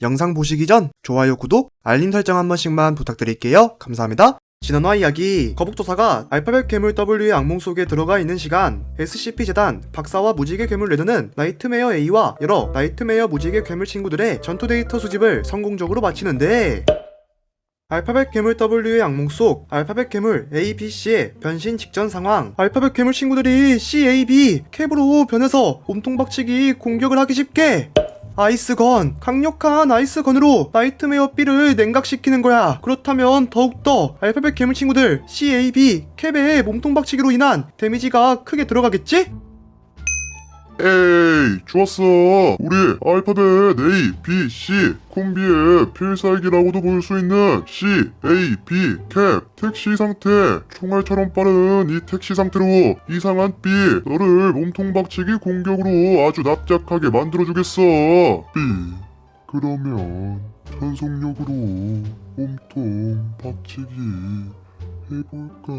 영상 보시기 전 좋아요, 구독, 알림 설정 한 번씩만 부탁드릴게요. 감사합니다. 지난화 이야기 거북도사가 알파벳 괴물 W의 악몽 속에 들어가 있는 시간 SCP-재단 박사와 무지개 괴물 레드는 나이트메어 A와 여러 나이트메어 무지개 괴물 친구들의 전투 데이터 수집을 성공적으로 마치는데 알파벳 괴물 W의 악몽 속 알파벳 괴물 A, B, C의 변신 직전 상황 알파벳 괴물 친구들이 C, A, B 캡으로 변해서 몸통 박치기 공격을 하기 쉽게 아이스건 강력한 아이스건으로 나이트메어 B를 냉각시키는 거야 그렇다면 더욱더 알파벳 괴물 친구들 C, A, B 캡의 몸통 박치기로 인한 데미지가 크게 들어가겠지? 에이 좋았어. 우리 알파벳 A, B, C 콤비의 필살기라고도 볼 수 있는 C, A, B, 캡 택시 상태. 총알처럼 빠른 이 택시 상태로 이상한 B 너를 몸통 박치기 공격으로 아주 납작하게 만들어주겠어. B. 그러면 전속력으로 몸통 박치기 해볼까?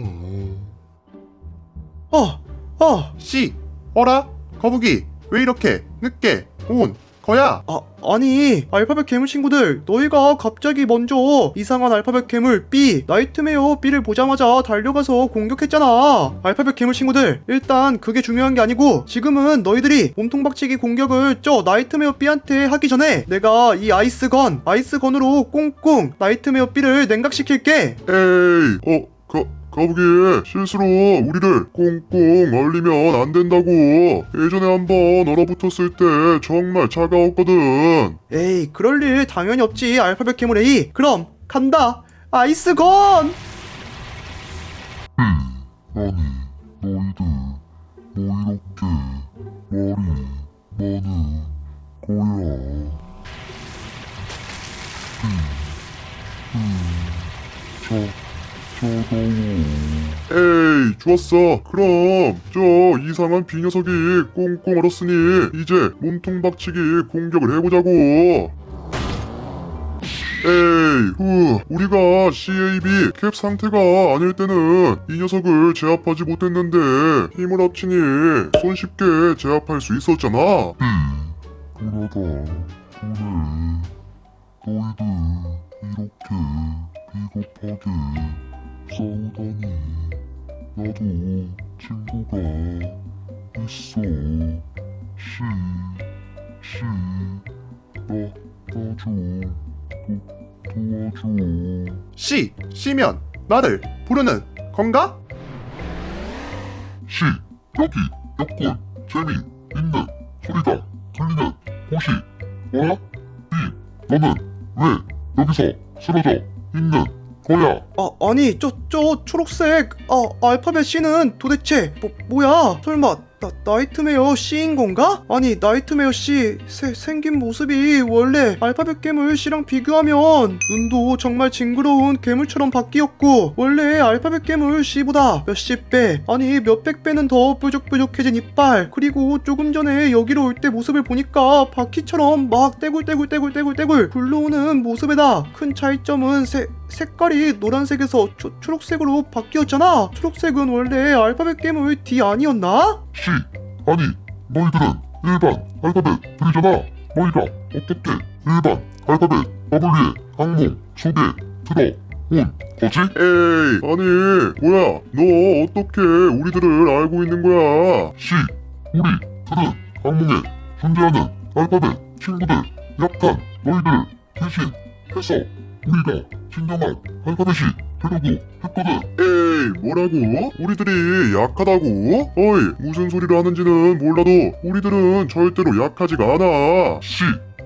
어! 어! C. 어라 거북이 왜 이렇게 늦게 온 거야? 아, 아니 알파벳 괴물 친구들 너희가 갑자기 먼저 이상한 알파벳 괴물 B 나이트메어 B를 보자마자 달려가서 공격했잖아 알파벳 괴물 친구들 일단 그게 중요한 게 아니고 지금은 너희들이 몸통 박치기 공격을 저 나이트메어 B한테 하기 전에 내가 이 아이스건 아이스건으로 꽁꽁 나이트메어 B를 냉각시킬게 에이 어 거, 거북이 실수로 우리를 꽁꽁 얼리면 안 된다고. 예전에 한번 얼어붙었을 때 정말 차가웠거든. 에이 그럴 일 당연히 없지 알파벳 괴물 A 그럼 간다. 아이스건! 아니 차가워 에이 좋았어. 그럼 저 이상한 비 녀석이 꽁꽁 얼었으니 이제 몸통 박치기 공격을 해보자고. 에이, 후, 우리가 CAB 캡 상태가 아닐 때는 이 녀석을 제압하지 못했는데 힘을 합치니 손쉽게 제압할 수 있었잖아. 그러다 오늘 너희들 이렇게 비겁하게 싸우다니 나도 친구가 있어. 씨, 씨, 나, 나좀 도와줘. C C면 나를 부르는 건가? 시, 여기, 여권, 재미, 있는, 소리가 들리는 곳이 뭐야? 이, 너는 왜 여기서 쓰러져 있는 거야? 아, 아니, 저, 저 초록색 아, 알파벳 C는 도대체 뭐, 뭐야? 설마 나, 나이트메어 C인 건가? 아니, 나이트메어 C 세, 생긴 모습이 원래 알파벳 괴물 C랑 비교하면 눈도 정말 징그러운 괴물처럼 바뀌었고 원래 알파벳 괴물 C보다 몇십 배, 아니 몇백 배는 더 뾰족뾰족해진 이빨 그리고 조금 전에 여기로 올 때 모습을 보니까 바퀴처럼 막 떼굴떼굴떼굴떼굴떼굴 굴러오는 모습에다 큰 차이점은 세, 색깔이 노란색에서 초, 초록색으로 바뀌었잖아. 초록색은 원래 알파벳 괴물 D 아니었나? 시, 아니, 너희들은 일반 알파벳 들이잖아. 너희가 어떻게 일반 알파벳 W의 항목 속에 들어온 거지? 에이, 아니, 뭐야, 너 어떻게 우리들을 알고 있는 거야? 시, 우리들은 항목에 존재하는 알파벳 친구들, 약한 너희들 대신 해서 우리가 진정한 알파벳이 되려고 했거든. 에이, 뭐라고? 우리들이 약하다고? 어이, 무슨 소리를 하는지는 몰라도 우리들은 절대로 약하지가 않아. 씨,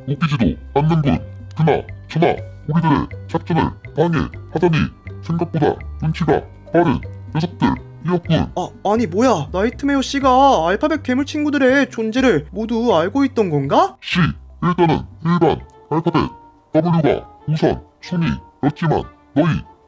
웃기지도 않는군. 그나, 저나, 우리들의 작전을 방해하다니 생각보다 눈치가 빠른 녀석들 이었군. 아, 아니 뭐야. 나이트메어 C가 알파벳 괴물 친구들의 존재를 모두 알고 있던 건가? C, 일단은 일반 알파벳 W가 우선 순위였지만 너희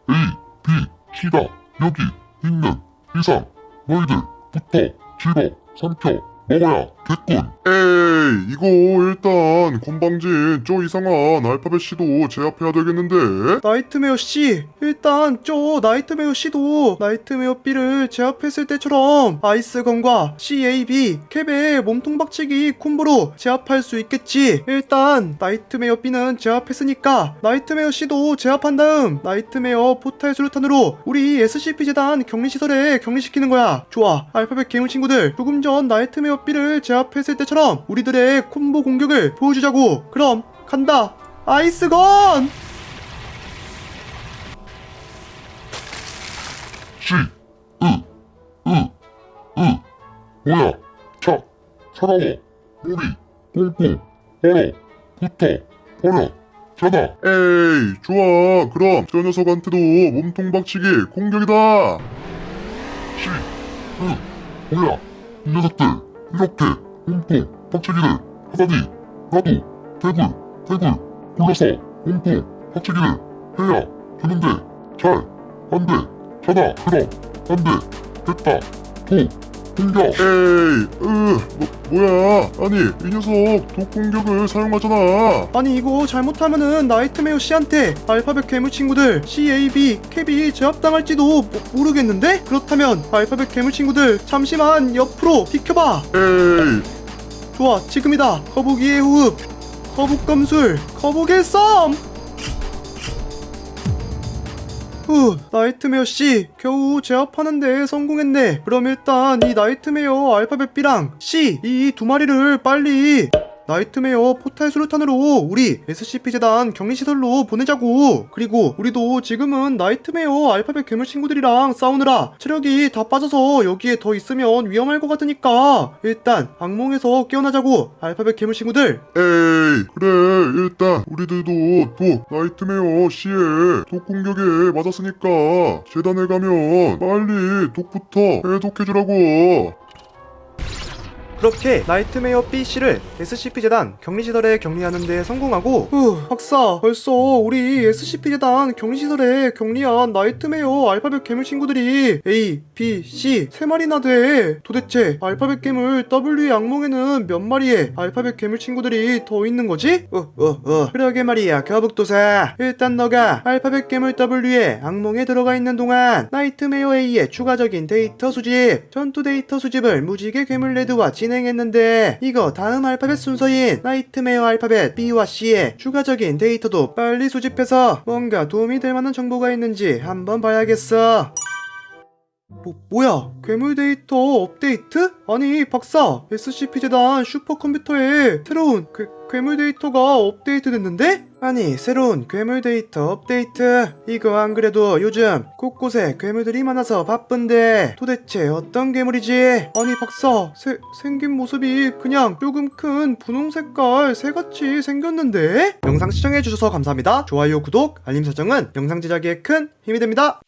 A, B, C가 여기 있는 이상 너희들부터 집어 삼켜 먹어야 됐군. 에이, 이거 일단 건방진 저 이상한 알파벳 C도 제압해야 되겠는데? 나이트메어 C 일단 저 나이트메어 C도 나이트메어 B를 제압했을 때처럼 아이스건과 CAB 캡의 몸통 박치기 콤보로 제압할 수 있겠지 일단 나이트메어 B는 제압했으니까 나이트메어 C도 제압한 다음 나이트메어 포탈 수류탄으로 우리 SCP 재단 격리시설에 격리시키는 거야 좋아 알파벳 괴물 친구들 조금 전 나이트메어 B를 제압했을 때처럼 우리들의 콤보 공격을 보여주자고 그럼 간다 아이스건 C, 으, 으, 으. 뭐야? 차, 차가워. 머리, 꽁꽁, 얼어, 붙어, 버려. 자다. 에이, 좋아. 그럼 저 녀석한테도 몸통 박치기 공격이다. C, 으, 뭐야? 이 녀석들 이렇게 몸통 박치기를 하다니. 나도 대굴, 대굴 골라서 몸통 박치기를 해야 되는데 잘 안 돼. 자다 그럼 안돼 됐다 도 공격. 에이 으 뭐, 뭐야? 아니 이 녀석 독 공격을 사용하잖아. 아니 이거 잘못하면은 나이트메어 C한테 알파벳 괴물 친구들 CAB, 캡이 제압당할지도 모- 모르겠는데? 그렇다면 알파벳 괴물 친구들 잠시만 옆으로 비켜봐. 에이. 좋아 지금이다. 거북이의 호흡 거북검술 거북의 썸 후 나이트메어 C 겨우 제압하는 데 성공했네. 그럼 일단 이 나이트메어 알파벳 B랑 C 이 두 마리를 빨리 나이트메어 포탈 수류탄으로 우리 SCP 재단 격리시설로 보내자고. 그리고 우리도 지금은 나이트메어 알파벳 괴물 친구들이랑 싸우느라 체력이 다 빠져서 여기에 더 있으면 위험할 것 같으니까 일단 악몽에서 깨어나자고 알파벳 괴물 친구들. 에이 그래. 일단 우리들도 독 나이트메어 C의 독 공격에 맞았으니까 재단에 가면 빨리 독부터 해독해주라고 그렇게 나이트메어 B씨를 SCP 재단 격리시설에 격리하는 데 성공하고 후 박사 벌써 우리 SCP 재단 격리시설에 격리한 나이트메어 알파벳 괴물 친구들이 A, B, C 세 마리나 돼. 도대체 알파벳 괴물 W의 악몽에는 몇 마리의 알파벳 괴물 친구들이 더 있는 거지? 어어어. 그러게 말이야 거북도사. 일단 너가 알파벳 괴물 W의 악몽에 들어가 있는 동안 나이트메어 A의 추가적인 데이터 수집 전투 데이터 수집을 무지개 괴물 레드와 진 행했는데 이거 다음 알파벳 순서인 나이트메어 알파벳 B와 C의 추가적인 데이터도 빨리 수집해서 뭔가 도움이 될 만한 정보가 있는지 한번 봐야겠어. 뭐, 뭐야? 괴물 데이터 업데이트? 아니, 박사. SCP 재단 슈퍼컴퓨터에 새로운 괴, 괴물 데이터가 업데이트 됐는데? 아니, 새로운 괴물 데이터 업데이트. 이거 안 그래도 요즘 곳곳에 괴물들이 많아서 바쁜데 도대체 어떤 괴물이지? 아니, 박사. 세, 생긴 모습이 그냥 조금 큰 분홍 색깔 새같이 생겼는데? 영상 시청해주셔서 감사합니다. 좋아요, 구독, 알림 설정은 영상 제작에 큰 힘이 됩니다.